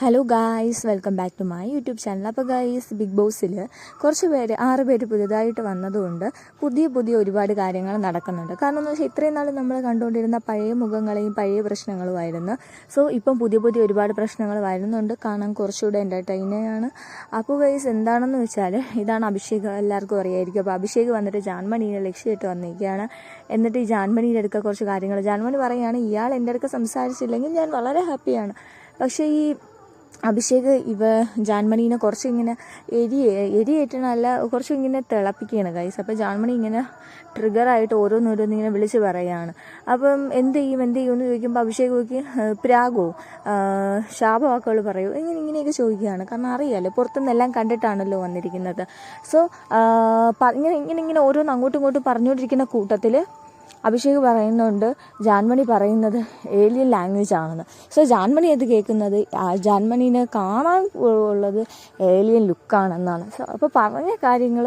Hello guys welcome back to my YouTube channel അപ്പോൾ guys big ബോസിൽ കുറച്ച് പേര് ആറ് പേര് പുതിയതായിട്ട് വന്നതുകൊണ്ട് പുതിയ പുതിയ ഒരുപാട് കാര്യങ്ങൾ നടക്കുന്നുണ്ട്. കാരണം എന്ന് വെച്ചാൽ ഇത്രയും നാൾ നമ്മൾ കണ്ടുകൊണ്ടിരുന്ന പഴയ മുഖങ്ങളെയും പഴയ പ്രശ്നങ്ങളുമായിരുന്നു. സോ ഇപ്പം പുതിയ പുതിയ ഒരുപാട് പ്രശ്നങ്ങൾ വരുന്നുണ്ട്. കാണാൻ കുറച്ചുകൂടെ എന്റർടൈനാണ് അപ്പോൾ ഗൈസ് എന്താണെന്ന് വെച്ചാൽ ഇതാണ് അഭിഷേക് എല്ലാവർക്കും അറിയായിരിക്കും. അപ്പോൾ അഭിഷേക് വന്നിട്ട് ജാൻമണീനെ ലക്ഷ്യമിട്ട് വന്നിരിക്കുകയാണ്. എന്നിട്ട് ഈ ജാൻമണീന്റെ അടുക്ക കുറച്ച് കാര്യങ്ങൾ. ജാൻമണി പറയുകയാണ് ഇയാൾ എന്റെ അടുക്ക സംസാരിച്ചില്ലെങ്കിൽ ഞാൻ വളരെ ഹാപ്പിയാണ് പക്ഷേ ഈ അഭിഷേക് ഇവ ജാൻമണീനെ കുറച്ച് ഇങ്ങനെ എരി എരിയേറ്റണല്ല കുറച്ച് ഇങ്ങനെ തിളപ്പിക്കുകയാണ് ഗൈസ് അപ്പോൾ ജാൻമണി ഇങ്ങനെ ട്രിഗറായിട്ട് ഓരോന്നോരോന്ന് ഇങ്ങനെ വിളിച്ച് പറയുകയാണ് അപ്പം എന്ത് ചെയ്യും എന്ത് ചെയ്യും എന്ന് ചോദിക്കുമ്പോൾ അഭിഷേക് നോക്കി പ്രാഗോ ശാപവാക്കുകൾ പറയൂ. ഇങ്ങനെ ഇങ്ങനെയൊക്കെ ചോദിക്കുകയാണ്. കാരണം അറിയാമല്ലോ പുറത്തുനിന്നെല്ലാം കണ്ടിട്ടാണല്ലോ വന്നിരിക്കുന്നത്. സോ ഇങ്ങനെ ഇങ്ങനെ ഇങ്ങനെ ഓരോന്ന് അങ്ങോട്ടും ഇങ്ങോട്ടും പറഞ്ഞുകൊണ്ടിരിക്കുന്ന കൂട്ടത്തിൽ അഭിഷേക് പറയുന്നുണ്ട് ജാൻമണി പറയുന്നത് ഏലിയൻ ലാംഗ്വേജ് ആണെന്ന്. സോ ജാൻമണി അത് കേൾക്കുന്നത് ജാൻമണീനെ കാണാൻ ഉള്ളത് ഏലിയൻ ലുക്കാണെന്നാണ് സോ അപ്പോൾ പറഞ്ഞ കാര്യങ്ങൾ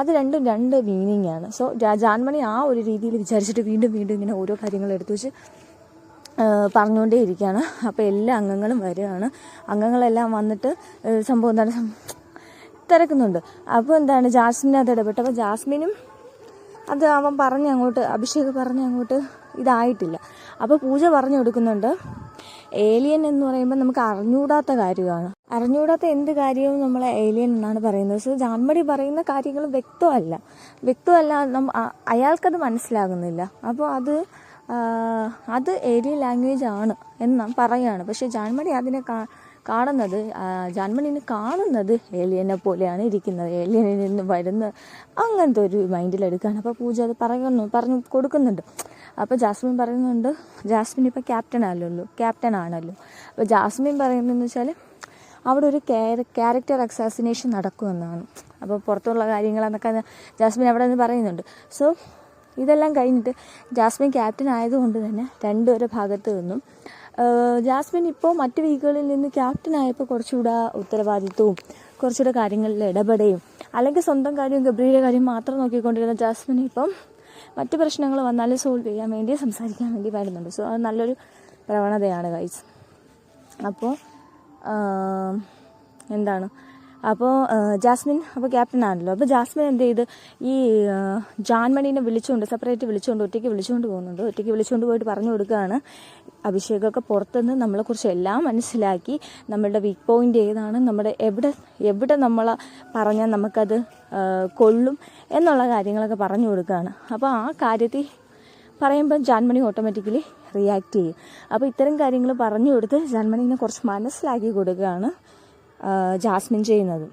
അത് രണ്ടും രണ്ട് മീനിങ് ആണ്. സോ ജാൻമണി ആ ഒരു രീതിയിൽ വിചാരിച്ചിട്ട് വീണ്ടും വീണ്ടും ഇങ്ങനെ ഓരോ കാര്യങ്ങൾ എടുത്തു വെച്ച് പറഞ്ഞുകൊണ്ടേ ഇരിക്കുകയാണ്. അപ്പോൾ എല്ലാ അംഗങ്ങളും വരികയാണ്. അംഗങ്ങളെല്ലാം വന്നിട്ട് സംഭവം എന്താണ് തിരക്കുന്നുണ്ട്. അപ്പോൾ എന്താണ് ജാസ്മിൻ അത് ഇടപെട്ടു അപ്പോൾ ജാസ്മിനും അത് അവൻ പറഞ്ഞ് അങ്ങോട്ട് അഭിഷേക് പറഞ്ഞ് അങ്ങോട്ട് ഇതായിട്ടില്ല. അപ്പോൾ പൂജ പറഞ്ഞു കൊടുക്കുന്നുണ്ട് ഏലിയൻ എന്ന് പറയുമ്പോൾ നമുക്ക് അറിഞ്ഞുകൂടാത്ത കാര്യമാണ്. അറിഞ്ഞുകൂടാത്ത എന്ത് കാര്യവും നമ്മൾ ഏലിയൻ എന്നാണ് പറയുന്നത്? പക്ഷേ ജാൻമടി പറയുന്ന കാര്യങ്ങൾ വ്യക്തമല്ല. വ്യക്തമല്ല അയാൾക്കത് മനസ്സിലാകുന്നില്ല. അപ്പോൾ അത് അത് ഏലിയൻ ലാംഗ്വേജ് ആണ് എന്ന് പറയുകയാണ് പക്ഷേ ജാൻമടി അതിനെ കാണുന്നത് ജാൻമണിനെ കാണുന്നത് ഏലിയനെ പോലെയാണ് ഇരിക്കുന്നത്. ഏലിയനിൽ നിന്ന് വരുന്ന അങ്ങനത്തെ ഒരു മൈൻഡിലെടുക്കുകയാണ് അപ്പോൾ പൂജ അത് പറയുന്നു പറഞ്ഞു കൊടുക്കുന്നുണ്ട്. അപ്പോൾ ജാസ്മിൻ പറയുന്നുണ്ട് ജാസ്മിൻ ഇപ്പോൾ ക്യാപ്റ്റൻ ആണല്ലോ ക്യാപ്റ്റൻ ആണല്ലോ. അപ്പോൾ ജാസ്മിൻ പറയുന്നതെന്ന് വെച്ചാൽ അവിടെ ഒരു ക്യാരക്ടർ അക്സാസിനേഷൻ നടക്കുമെന്നാണ്. അപ്പോൾ പുറത്തുള്ള കാര്യങ്ങളെന്നൊക്കെ ജാസ്മിൻ അവിടെ നിന്ന് പറയുന്നുണ്ട്. സോ ഇതെല്ലാം കഴിഞ്ഞിട്ട് ജാസ്മിൻ ക്യാപ്റ്റൻ ആയതുകൊണ്ട് തന്നെ രണ്ടുപേരുടെ ഭാഗത്തു നിന്നും ജാസ്മിൻ ഇപ്പോൾ മറ്റ് വീക്കുകളിൽ നിന്ന് ക്യാപ്റ്റൻ ആയപ്പോൾ കുറച്ചുകൂടെ ഉത്തരവാദിത്വവും കുറച്ചുകൂടെ കാര്യങ്ങളിൽ ഇടപെടുകയും അല്ലെങ്കിൽ സ്വന്തം കാര്യം ഗബ്രിയുടെ കാര്യം മാത്രം നോക്കിക്കൊണ്ടിരുന്ന ജാസ്മിൻ ഇപ്പം മറ്റ് പ്രശ്നങ്ങൾ വന്നാലും സോൾവ് ചെയ്യാൻ വേണ്ടി സംസാരിക്കാൻ വേണ്ടി വരുന്നുണ്ട് സോ അത് നല്ലൊരു പ്രവണതയാണ് ഗൈസ് അപ്പോൾ എന്താണ്? അപ്പോൾ ജാസ്മിൻ അപ്പോൾ ക്യാപ്റ്റൻ ആണല്ലോ. അപ്പോൾ ജാസ്മിൻ എന്ത് ചെയ്ത്? ഈ ജാൻമണീനെ വിളിച്ചുകൊണ്ട് സെപ്പറേറ്റ് വിളിച്ചുകൊണ്ട് ഒറ്റയ്ക്ക് വിളിച്ചുകൊണ്ട് പോകുന്നുണ്ട് ഒറ്റയ്ക്ക് വിളിച്ചുകൊണ്ട് പോയിട്ട് പറഞ്ഞു കൊടുക്കുകയാണ് അഭിഷേകമൊക്കെ പുറത്തുനിന്ന് നമ്മളെക്കുറിച്ച് എല്ലാം മനസ്സിലാക്കി നമ്മളുടെ വീക്ക് പോയിന്റ് ഏതാണ് നമ്മുടെ എവിടെ എവിടെ നമ്മൾ പറഞ്ഞാൽ നമുക്കത് കൊള്ളും എന്നുള്ള കാര്യങ്ങളൊക്കെ പറഞ്ഞു കൊടുക്കുകയാണ് അപ്പോൾ ആ കാര്യത്തിൽ പറയുമ്പോൾ ജാൻമണി ഓട്ടോമാറ്റിക്കലി റിയാക്ട് ചെയ്യും. അപ്പോൾ ഇത്തരം കാര്യങ്ങൾ പറഞ്ഞു കൊടുത്ത് ജാൻമണിനെ കുറച്ച് മനസ്സിലാക്കി കൊടുക്കുകയാണ് ജാസ്മിൻ ചെയ്യുന്നത്.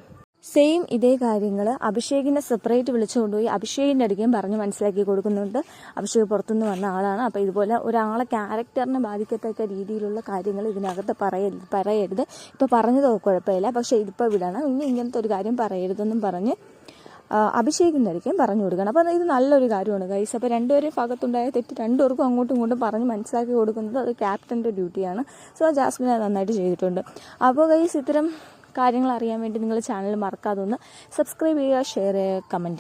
സെയിം ഇതേ കാര്യങ്ങൾ അഭിഷേകിനെ സെപ്പറേറ്റ് വിളിച്ചുകൊണ്ടുപോയി അഭിഷേകിന്റെ അടുക്കുകയും പറഞ്ഞ് മനസ്സിലാക്കി കൊടുക്കുന്നുണ്ട്. അഭിഷേക് പുറത്തുനിന്ന് വന്ന ആളാണ്. അപ്പോൾ ഇതുപോലെ ഒരാളെ ക്യാരക്ടറിനെ ബാധിക്കത്തക്ക രീതിയിലുള്ള കാര്യങ്ങൾ ഇതിനകത്ത് പറയരുത് പറയരുത്. ഇപ്പോൾ പറഞ്ഞത് കുഴപ്പമില്ല. പക്ഷേ ഇതിപ്പോൾ വിടണം. ഇനി ഇങ്ങനത്തെ ഒരു കാര്യം പറയരുതെന്നും പറഞ്ഞ് അഭിഷേകിന്റെ അടുക്കുകയും പറഞ്ഞു കൊടുക്കണം. അപ്പോൾ ഇത് നല്ലൊരു കാര്യമാണ് ഗൈസ് അപ്പോൾ രണ്ടുപേരും ഭാഗത്തുണ്ടായ തെറ്റ് രണ്ടുപേർക്കും അങ്ങോട്ടും ഇങ്ങോട്ടും പറഞ്ഞ് മനസ്സിലാക്കി കൊടുക്കുന്നത് അത് ക്യാപ്റ്റന്റെ ഡ്യൂട്ടിയാണ് സോ ജാസ്മിൻ നന്നായിട്ട് ചെയ്തിട്ടുണ്ട്. അപ്പോൾ ഗൈസ് ഇത്തരം കാര്യങ്ങൾ അറിയാൻ വേണ്ടി നിങ്ങൾ ചാനൽ മറക്കാതെ ഒന്ന് സബ്സ്ക്രൈബ് ചെയ്യുക ഷെയർ ചെയ്യുക കമന്റ്